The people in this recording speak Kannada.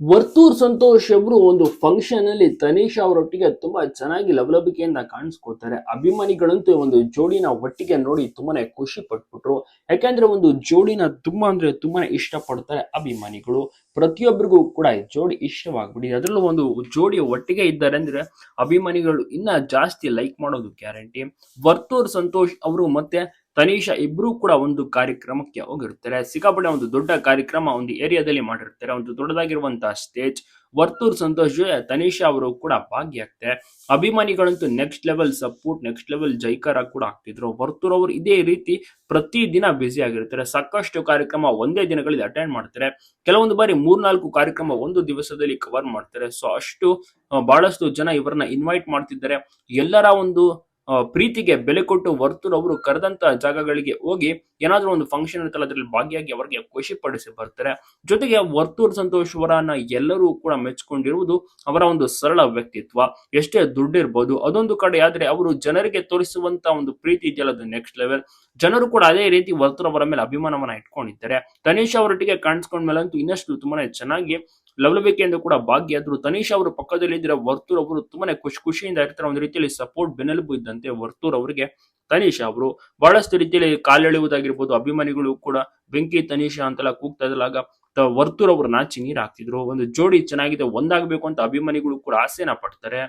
ವರ್ತೂರ್ ಸಂತೋಷ್ ಅವರು ಒಂದು ಫಂಕ್ಷನ್ ಅಲ್ಲಿ ತನೀಶ್ ಅವರೊಟ್ಟಿಗೆ ತುಂಬಾ ಚೆನ್ನಾಗಿ ಲವಲಭಿಕೆಯಿಂದ ಕಾಣಿಸ್ಕೋತಾರೆ ಅಭಿಮಾನಿಗಳಂತೂ ಒಂದು ಜೋಡಿನ ಒಟ್ಟಿಗೆ ನೋಡಿ ತುಂಬಾನೇ ಖುಷಿ ಪಟ್ಬಿಟ್ರು. ಯಾಕಂದ್ರೆ ಒಂದು ಜೋಡಿನ ತುಂಬಾ ಅಂದ್ರೆ ತುಂಬಾನೇ ಇಷ್ಟ ಪಡ್ತಾರೆ ಅಭಿಮಾನಿಗಳು. ಪ್ರತಿಯೊಬ್ಬರಿಗೂ ಕೂಡ ಜೋಡಿ ಇಷ್ಟವಾಗ್ಬಿಡಿ. ಅದರಲ್ಲೂ ಒಂದು ಜೋಡಿ ಒಟ್ಟಿಗೆ ಇದ್ದಾರೆ ಅಂದ್ರೆ ಅಭಿಮಾನಿಗಳು ಇನ್ನ ಜಾಸ್ತಿ ಲೈಕ್ ಮಾಡೋದು ಗ್ಯಾರಂಟಿ ವರ್ತೂರ್ ಸಂತೋಷ್ ಅವರು ಮತ್ತೆ ತನೀಶಾ ಇಬ್ರು ಕೂಡ ಒಂದು ಕಾರ್ಯಕ್ರಮಕ್ಕೆ ಹೋಗಿರ್ತಾರೆ. ಸಿಕ್ಕಾಪಟ್ಟೆ ಒಂದು ದೊಡ್ಡ ಕಾರ್ಯಕ್ರಮ ಒಂದು ಏರಿಯಾದಲ್ಲಿ ಮಾಡಿರ್ತಾರೆ. ಒಂದು ದೊಡ್ಡದಾಗಿರುವಂತಹ ಸ್ಟೇಜ್ ವರ್ತೂರ್ ಸಂತೋಷ್ ಜೊತೆ ತನಿಷಾ ಅವರು ಕೂಡ ಭಾಗಿಯಾಗ್ತಾರೆ. ಅಭಿಮಾನಿಗಳಂತೂ next level support next level ಜೈಕಾರ ಕೂಡ ಆಗ್ತಿದ್ರು. ವರ್ತೂರ್ ಅವರು ಇದೇ ರೀತಿ ಪ್ರತಿ ದಿನ ಬ್ಯುಸಿ ಆಗಿರ್ತಾರೆ. ಸಾಕಷ್ಟು ಕಾರ್ಯಕ್ರಮ ಒಂದೇ ದಿನಗಳಲ್ಲಿ ಅಟೆಂಡ್ ಮಾಡ್ತಾರೆ. ಕೆಲವೊಂದು ಬಾರಿ ಮೂರ್ನಾಲ್ಕು ಕಾರ್ಯಕ್ರಮ ಒಂದು ದಿವಸದಲ್ಲಿ ಕವರ್ ಮಾಡ್ತಾರೆ. ಸೊ ಅಷ್ಟು ಬಹಳಷ್ಟು ಜನ ಇವರನ್ನ ಇನ್ವೈಟ್ ಮಾಡ್ತಿದ್ದಾರೆ. ಎಲ್ಲರ ಒಂದು ಪ್ರೀತಿಗೆ ಬೆಲೆ ಕೊಟ್ಟು ವರ್ತೂರ್ ಅವರು ಕರೆದಂತ ಜಾಗಗಳಿಗೆ ಹೋಗಿ ಏನಾದ್ರೂ ಒಂದು ಫಂಕ್ಷನ್ ಇರುತ್ತಲ್ಲ, ಅದ್ರಲ್ಲಿ ಭಾಗಿಯಾಗಿ ಅವರಿಗೆ ಖುಷಿ ಪಡಿಸಿ ಬರ್ತಾರೆ. ಜೊತೆಗೆ ವರ್ತೂರ್ ಸಂತೋಷ್ ಅವರನ್ನ ಎಲ್ಲರೂ ಕೂಡ ಮೆಚ್ಕೊಂಡಿರುವುದು ಅವರ ಒಂದು ಸರಳ ವ್ಯಕ್ತಿತ್ವ. ಎಷ್ಟೇ ದುಡ್ಡಿರ್ಬೋದು ಅದೊಂದು ಕಡೆ ಆದ್ರೆ ಅವರು ಜನರಿಗೆ ತೋರಿಸುವಂತ ಒಂದು ಪ್ರೀತಿ ಇದೆಯಲ್ಲ, ಅದು ನೆಕ್ಸ್ಟ್ ಲೆವೆಲ್ ಜನರು ಕೂಡ ಅದೇ ರೀತಿ ವರ್ತೂರ್ ಅವರ ಮೇಲೆ ಅಭಿಮಾನವನ್ನ ಇಟ್ಕೊಂಡಿದ್ದಾರೆ. ತನೀಶ್ ಅವರೊಟ್ಟಿಗೆ ಕಾಣಿಸ್ಕೊಂಡ ಮೇಲಂತೂ ಇನ್ನಷ್ಟು ತುಂಬಾನೇ ಚೆನ್ನಾಗಿ ಲವಲವಿಕೆಯಿಂದ ಕೂಡ ಭಾಗಿಯಾದ್ರು ತನೀಶ್ ಅವರು ಪಕ್ಕದಲ್ಲಿ ಇದ್ರೆ ವರ್ತೂರ್ ಅವರು ತುಂಬಾನೇ ಖುಷಿ ಖುಷಿಯಿಂದ ಇರ್ತಾರೆ. ಒಂದು ರೀತಿಯಲ್ಲಿ ಸಪೋರ್ಟ್ ಬೆನ್ನೆಲುಬು ಇದ್ದಂತೆ ವರ್ತೂರ್ ಅವರಿಗೆ ತನೀಶ್ ಅವರು. ಬಹಳಷ್ಟು ರೀತಿಯಲ್ಲಿ ಕಾಲೆಳೆಯುವುದಾಗಿರ್ಬೋದು, ಅಭಿಮಾನಿಗಳು ಕೂಡ ಬೆಂಕಿ ತನೀಶ ಅಂತೆಲ್ಲ ಕೂಗ್ತಾ ಇದ್ದಾಗ ವರ್ತೂರ್ ಅವರು ನಾಚಿ ನೀರು ಹಾಕ್ತಿದ್ರು. ಒಂದು ಜೋಡಿ ಚೆನ್ನಾಗಿದೆ, ಒಂದಾಗಬೇಕು ಅಂತ ಅಭಿಮಾನಿಗಳು ಕೂಡ ಆಸೆನ ಪಡ್ತಾರೆ.